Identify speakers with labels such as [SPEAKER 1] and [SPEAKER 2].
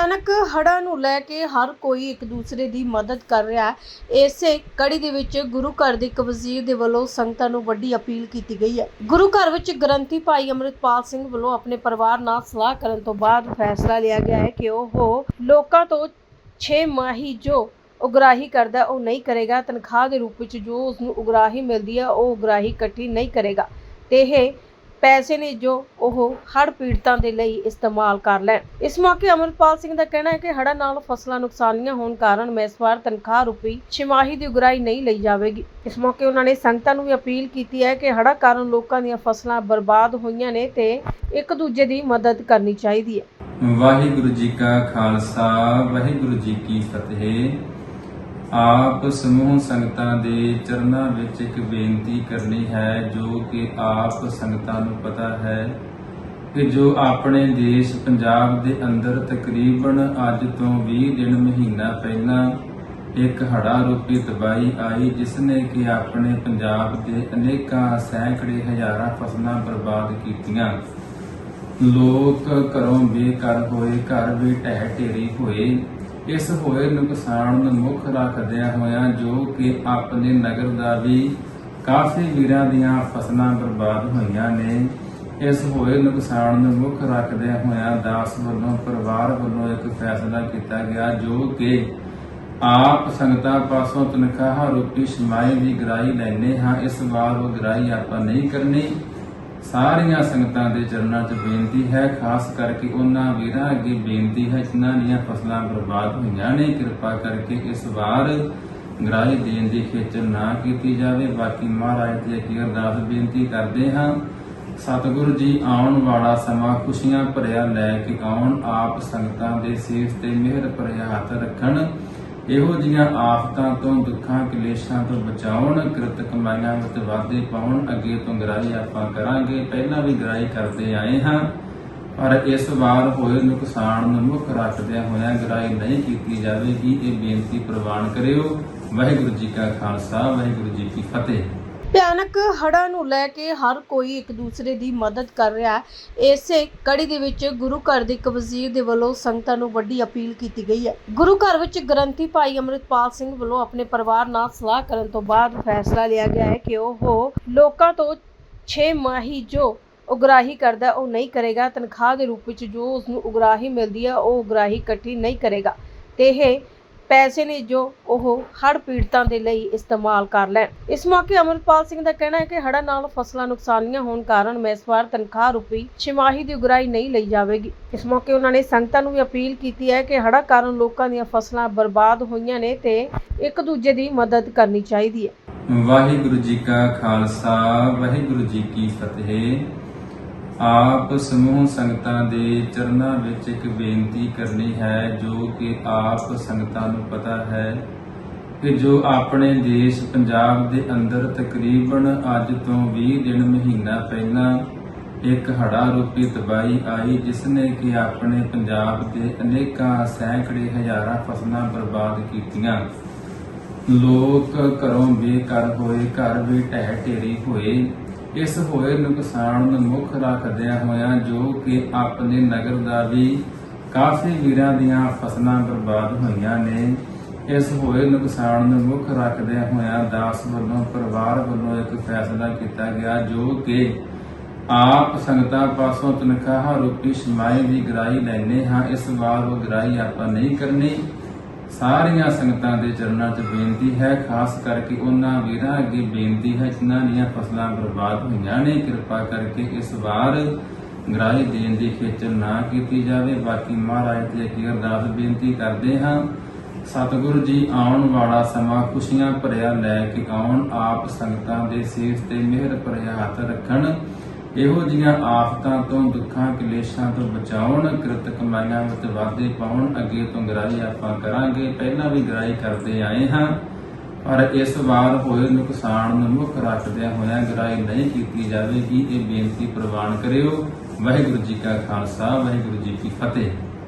[SPEAKER 1] ਭਿਆਨਕ ਹੜ੍ਹਾਂ ਨੂੰ ਲੈ ਕੇ ਹਰ ਕੋਈ ਇੱਕ ਦੂਸਰੇ ਦੀ ਮਦਦ ਕਰ ਰਿਹਾ ਹੈ। ਇਸੇ ਕੜੀ ਦੇ ਵਿੱਚ ਗੁਰੂ ਘਰ ਦੇ ਇੱਕ ਵਜ਼ੀਰ ਦੇ ਵੱਲੋਂ ਸੰਗਤਾਂ ਨੂੰ ਵੱਡੀ ਅਪੀਲ ਕੀਤੀ ਗਈ ਹੈ। ਗੁਰੂ ਘਰ ਵਿੱਚ ਗ੍ਰੰਥੀ ਭਾਈ ਅੰਮ੍ਰਿਤਪਾਲ ਸਿੰਘ ਵੱਲੋਂ ਆਪਣੇ ਪਰਿਵਾਰ ਨਾਲ ਸਲਾਹ ਕਰਨ ਤੋਂ ਬਾਅਦ ਫੈਸਲਾ ਲਿਆ ਗਿਆ ਹੈ ਕਿ ਉਹ ਲੋਕਾਂ ਤੋਂ 6 ਮਾਹੀ ਜੋ ਉਗਰਾਹੀ ਕਰਦਾ, ਉਹ ਨਹੀਂ ਕਰੇਗਾ। ਤਨਖਾਹ ਦੇ ਰੂਪ ਵਿੱਚ ਜੋ ਉਸ ਨੂੰ ਉਗਰਾਹੀ ਮਿਲਦੀ ਹੈ, ਉਹ ਉਗਰਾਹੀ ਇਕੱਠੀ ਨਹੀਂ ਕਰੇਗਾ। ਤੇ ਇਹ ਪੈਸੇ ਨੇ ਜੋ ਉਹ ਹੜ੍ਹ ਪੀੜਤਾਂ ਦੇ ਲਈ ਇਸਤੇਮਾਲ ਕਰ ਲੈਣ। ਇਸ ਮੌਕੇ ਅਮਰਪਾਲ ਸਿੰਘ ਦਾ ਕਹਿਣਾ ਹੈ ਕਿ ਹੜ੍ਹਾਂ ਨਾਲ ਫਸਲਾਂ ਨੁਕਸਾਨੀਆਂ ਹੋਣ ਕਾਰਨ ਇਸ ਵਾਰ ਤਨਖਾਹ ਰੂਪੀ ਛਿਮਾਹੀ ਦੀ ਉਗਰਾਈ ਨਹੀਂ ਲਈ ਜਾਵੇਗੀ। ਇਸ ਮੌਕੇ ਉਹਨਾਂ ਨੇ ਸੰਗਤਾਂ ਨੂੰ ਵੀ ਅਪੀਲ ਕੀਤੀ ਹੈ ਕਿ ਹੜ੍ਹਾਂ ਕਾਰਨ ਲੋਕਾਂ ਦੀਆਂ ਫਸਲਾਂ ਬਰਬਾਦ ਹੋਈਆਂ ਨੇ ਤੇ ਇੱਕ ਦੂਜੇ ਦੀ ਮਦਦ ਕਰਨੀ ਚਾਹੀਦੀ ਹੈ।
[SPEAKER 2] ਵਾਹਿਗੁਰੂ ਜੀ ਕਾ ਖਾਲਸਾ, ਵਾਹਿਗੁਰੂ ਜੀ ਕੀ ਫਤਿਹ। ਆਪ ਸਮੂਹ ਸੰਗਤਾਂ ਦੇ ਚਰਨਾਂ ਵਿੱਚ ਇੱਕ ਬੇਨਤੀ ਕਰਨੀ ਹੈ, ਜੋ ਕਿ ਆਪ ਸੰਗਤਾਂ ਨੂੰ ਪਤਾ ਹੈ ਕਿ ਜੋ ਆਪਣੇ ਦੇਸ਼ ਪੰਜਾਬ ਦੇ ਅੰਦਰ ਤਕਰੀਬਨ ਅੱਜ ਤੋਂ 20 ਦਿਨ ਮਹੀਨਾ ਪਹਿਲਾਂ ਇੱਕ ਹੜਾ ਰੂਪੀ ਤਬਾਈ ਆਈ, ਜਿਸ ਨੇ ਕਿ ਆਪਣੇ ਪੰਜਾਬ ਦੇ ਅਨੇਕਾਂ ਸੈਂਕੜੇ ਹਜ਼ਾਰਾਂ ਫਸਲਾਂ ਬਰਬਾਦ ਕੀਤੀਆਂ। ਲੋਕ ਘਰੋਂ ਬੇਘਰ ਹੋਏ, ਘਰ ਵੀ ਢਹਿ ਢੇਰੀ ਹੋਏ। ਇਸ ਹੋਏ ਨੁਕਸਾਨ ਨੂੰ ਮੁੱਖ ਰੱਖਦਿਆਂ ਹੋਇਆਂ ਜੋ ਕਿ ਆਪਣੇ ਨਗਰ ਦਾ ਵੀ ਕਾਫੀ ਵੀਰਾਂ ਦੀਆਂ ਫਸਲਾਂ ਬਰਬਾਦ ਹੋਈਆਂ ਨੇ, ਇਸ ਹੋਏ ਨੁਕਸਾਨ ਨੂੰ ਮੁੱਖ ਰੱਖਦਿਆਂ ਹੋਇਆਂ ਦਾਸ ਵੱਲੋਂ, ਪਰਿਵਾਰ ਵੱਲੋਂ ਇੱਕ ਫੈਸਲਾ ਕੀਤਾ ਗਿਆ ਜੋ ਕਿ ਆਪ ਸੰਗਤਾਂ ਪਾਸੋਂ ਤਨਖਾਹ ਰੂਪੀ ਸ਼ਮਾਈ ਦੀ ਗਰਾਈ ਲੈਨੇ ਹਾਂ, ਇਸ ਵਾਰ ਉਹ ਗਰਾਈ ਆਪਾਂ ਨਹੀਂ ਕਰਨੀ। ਸਾਰੀਆਂ ਸੰਗਤਾਂ ਦੇ ਚਰਨਾਂ 'ਚ ਬੇਨਤੀ ਹੈ, ਖਾਸ ਕਰਕੇ ਉਹਨਾਂ ਵੀਰਾਂ ਅੱਗੇ ਬੇਨਤੀ ਹੈ, ਜਿਨ੍ਹਾਂ ਦੀਆਂ ਫਸਲਾਂ ਬਰਬਾਦ ਹੋਈਆਂ ਨੇ। ਕਿਰਪਾ ਕਰਕੇ ਇਸ ਵਾਰ ਗ੍ਰਾਹੀ ਦੇਣ ਦੀ ਖੇਚਲ ਨਾ ਕੀਤੀ ਜਾਵੇ। ਬਾਕੀ ਮਹਾਰਾਜ ਦੀ ਅੱਗੇ ਅਰਦਾਸ ਬੇਨਤੀ ਕਰਦੇ ਹਾਂ। ਸਤਿਗੁਰੂ ਜੀ, ਆਉਣ ਵਾਲਾ ਸਮਾਂ ਖੁਸ਼ੀਆਂ ਭਰਿਆ ਲੈ ਕੇ ਆਉਣ। ਆਪ ਸੰਗਤਾਂ ਦੇ ਸੀਸ ਤੇ ਮਿਹਰ ਭਰਿਆ ਹੱਥ ਰੱਖਣ। ਇਹੋ ਜੀਆਂ ਆਫਤਾਂ ਤੋਂ, ਦੁੱਖਾਂ, ਕਲੇਸ਼ਾਂ ਤੋਂ ਬਚਾਉਣ, ਕਿਰਤ ਕਮਾਈਆਂ ਵਿੱਚ ਵਾਧੇ ਪਾਉਣ, ਅੱਗੇ ਤੋਂ ਗਰਾਈ ਆਪਾਂ ਕਰਾਂਗੇ। ਪਹਿਲਾਂ ਵੀ ਗਰਾਈ ਕਰਦੇ ਆਏ ਹਾਂ, ਪਰ ਇਸ ਵਾਰ ਹੋਏ ਨੁਕਸਾਨ ਨੂੰ ਮੁੱਖ ਰੱਖਦਿਆਂ ਹੋਇਆਂ ਗਰਾਈ ਨਹੀਂ ਕੀਤੀ ਜਾਵੇਗੀ। ਇਹ ਬੇਨਤੀ ਪ੍ਰਵਾਨ ਕਰਿਓ। ਵਾਹਿਗੁਰੂ ਜੀ ਕਾ ਖਾਲਸਾ, ਵਾਹਿਗੁਰੂ ਜੀ ਕੀ ਫਤਿਹ।
[SPEAKER 1] ਭਿਆਨਕ ਹੜ੍ਹਾਂ ਨੂੰ ਲੈ ਕੇ ਹਰ ਕੋਈ ਇੱਕ ਦੂਸਰੇ ਦੀ ਮਦਦ ਕਰ ਰਿਹਾ ਹੈ। ਇਸੇ ਕੜੀ ਦੇ ਵਿੱਚ ਗੁਰੂ ਘਰ ਦੇ ਇੱਕ ਵਜ਼ੀਰ ਦੇ ਵੱਲੋਂ ਸੰਗਤਾਂ ਨੂੰ ਵੱਡੀ ਅਪੀਲ ਕੀਤੀ ਗਈ ਹੈ। ਗੁਰੂ ਘਰ ਵਿੱਚ ਗ੍ਰੰਥੀ ਭਾਈ ਅੰਮ੍ਰਿਤਪਾਲ ਸਿੰਘ ਵੱਲੋਂ ਆਪਣੇ ਪਰਿਵਾਰ ਨਾਲ ਸਲਾਹ ਕਰਨ ਤੋਂ ਬਾਅਦ ਫੈਸਲਾ ਲਿਆ ਗਿਆ ਹੈ ਕਿ ਉਹ ਲੋਕਾਂ ਤੋਂ 6 ਮਾਹੀ ਜੋ ਉਗਰਾਹੀ ਕਰਦਾ ਉਹ ਨਹੀਂ ਕਰੇਗਾ। ਤਨਖਾਹ ਦੇ ਰੂਪ ਵਿੱਚ ਜੋ ਉਸ ਨੂੰ ਉਗਰਾਹੀ ਮਿਲਦੀ ਹੈ, ਉਹ ਉਗਰਾਹੀ ਇਕੱਠੀ ਨਹੀਂ ਕਰੇਗਾ। ਤੇ ਇਹ ਪੈਸੇ ਨੇ ਜੋ ਉਹ ਹੜ੍ਹ ਪੀੜਤਾਂ ਦੇ ਲਈ ਇਸਤੇਮਾਲ ਕਰ ਲੈਣ। ਇਸ ਮੌਕੇ ਅਮਰਪਾਲ ਸਿੰਘ ਦਾ ਕਹਿਣਾ ਹੈ ਕਿ ਹੜ੍ਹਾਂ ਨਾਲ ਫਸਲਾਂ ਨੁਕਸਾਨੀਆਂ ਹੋਣ ਕਾਰਨ ਇਸ ਵਾਰ ਤਨਖਾਹ ਰੂਪੀ ਛਿਮਾਹੀ ਦੀ ਉਗਰਾਈ ਨਹੀਂ ਲਈ ਜਾਵੇਗੀ। ਇਸ ਮੌਕੇ ਉਹਨਾਂ ਨੇ ਸੰਗਤਾਂ ਨੂੰ ਵੀ ਅਪੀਲ ਕੀਤੀ ਹੈ ਕਿ ਹੜ੍ਹਾਂ ਕਾਰਨ ਲੋਕਾਂ ਦੀਆਂ ਫਸਲਾਂ ਬਰਬਾਦ ਹੋਈਆਂ ਨੇ ਤੇ ਇੱਕ ਦੂਜੇ ਦੀ ਮਦਦ ਕਰਨੀ ਚਾਹੀਦੀ ਹੈ।
[SPEAKER 2] ਵਾਹਿਗੁਰੂ ਜੀ ਕਾ ਖਾਲਸਾ, ਵਾਹਿਗੁਰੂ ਜੀ ਕੀ ਫਤਿਹ। ਆਪ ਸਮੂਹ ਸੰਗਤਾਂ ਦੇ ਚਰਨਾਂ ਵਿੱਚ ਇੱਕ ਬੇਨਤੀ ਕਰਨੀ ਹੈ, ਜੋ ਕਿ ਆਪ ਸੰਗਤਾਂ ਨੂੰ ਪਤਾ ਹੈ ਕਿ ਜੋ ਆਪਣੇ ਦੇਸ਼ ਪੰਜਾਬ ਦੇ ਅੰਦਰ ਤਕਰੀਬਨ ਅੱਜ ਤੋਂ 20 ਦਿਨ ਮਹੀਨਾ ਪਹਿਲਾਂ ਇੱਕ ਹੜਾ ਰੂਪੀ ਤਬਾਹੀ ਆਈ, ਜਿਸ ਨੇ ਕਿ ਆਪਣੇ ਪੰਜਾਬ ਦੇ ਅਨੇਕਾਂ ਸੈਂਕੜੇ ਹਜ਼ਾਰਾਂ ਫਸਲਾਂ ਬਰਬਾਦ ਕੀਤੀਆਂ। ਲੋਕ ਘਰੋਂ ਬੇਘਰ ਹੋਏ, ਘਰ ਵੀ ਢਹਿ ਢੇਰੀ ਹੋਏ। ਇਸ ਹੋਏ ਨੁਕਸਾਨ ਨੂੰ ਮੁੱਖ ਰੱਖਦਿਆਂ ਹੋਇਆਂ ਜੋ ਕਿ ਆਪਣੇ ਨਗਰ ਦਾ ਵੀ ਕਾਫੀ ਵੀਰਾਂ ਦੀਆਂ ਫਸਲਾਂ ਬਰਬਾਦ ਹੋਈਆਂ ਨੇ, ਇਸ ਹੋਏ ਨੁਕਸਾਨ ਨੂੰ ਮੁੱਖ ਰੱਖਦਿਆਂ ਹੋਇਆਂ ਦਾਸ ਵੱਲੋਂ, ਪਰਿਵਾਰ ਵੱਲੋਂ ਇੱਕ ਫੈਸਲਾ ਕੀਤਾ ਗਿਆ ਜੋ ਕਿ ਆਪ ਸੰਗਤਾਂ ਪਾਸੋਂ ਤਨਖਾਹ ਰੂਪੀ ਸ਼ਮਾਈ ਦੀ ਗਰਾਈ ਲੈਨੇ ਹਾਂ, ਇਸ ਵਾਰ ਉਹ ਗਰਾਈ ਆਪਾਂ ਨਹੀਂ ਕਰਨੀ। ਸਾਰੀਆਂ ਸੰਗਤਾਂ ਦੇ ਚਰਨਾਂ 'ਚ ਬੇਨਤੀ ਹੈ, ਖਾਸ ਕਰਕੇ ਉਹਨਾਂ ਵੀਰਾਂ ਅੱਗੇ ਬੇਨਤੀ ਹੈ, ਜਿਨ੍ਹਾਂ ਦੀਆਂ ਫਸਲਾਂ ਬਰਬਾਦ ਹੋਈਆਂ ਨੇ। ਕਿਰਪਾ ਕਰਕੇ ਇਸ ਵਾਰ ਗ੍ਰਾਹੀ ਦੇਣ ਦੀ ਖੇਚਲ ਨਾ ਕੀਤੀ ਜਾਵੇ। ਬਾਕੀ ਮਹਾਰਾਜ ਦੀ ਅੱਗੇ ਅਰਦਾਸ ਬੇਨਤੀ ਕਰਦੇ ਹਾਂ। ਸਤਿਗੁਰੂ ਜੀ, ਆਉਣ ਵਾਲਾ ਸਮਾਂ ਖੁਸ਼ੀਆਂ ਭਰਿਆ ਲੈ ਕੇ ਆਉਣ। ਆਪ ਸੰਗਤਾਂ ਦੇ ਸੀਸ ਤੇ ਮਿਹਰ ਭਰਿਆ ਹੱਥ ਰੱਖਣ। ਇਹੋ ਜੀਆਂ ਆਫਤਾਂ ਤੋਂ, ਦੁੱਖਾਂ, ਕਲੇਸ਼ਾਂ ਤੋਂ ਬਚਾਉਣ, ਕਿਰਤ ਕਮਾਈਆਂ ਵਿੱਚ ਵਾਧੇ ਪਾਉਣ, ਅੱਗੇ ਤੋਂ ਗਰਾਈ ਆਪਾਂ ਕਰਾਂਗੇ। ਪਹਿਲਾਂ ਵੀ ਗਰਾਈ ਕਰਦੇ ਆਏ ਹਾਂ, ਪਰ ਇਸ ਵਾਰ ਹੋਏ ਨੁਕਸਾਨ ਨੂੰ ਮੁੱਖ ਰੱਖਦਿਆਂ ਹੋਇਆਂ ਗਰਾਈ ਨਹੀਂ ਕੀਤੀ ਜਾਵੇਗੀ। ਇਹ ਬੇਨਤੀ ਪ੍ਰਵਾਨ ਕਰਿਓ। ਵਾਹਿਗੁਰੂ ਜੀ ਕਾ ਖਾਲਸਾ, ਵਾਹਿਗੁਰੂ ਜੀ ਕੀ ਫਤਿਹ।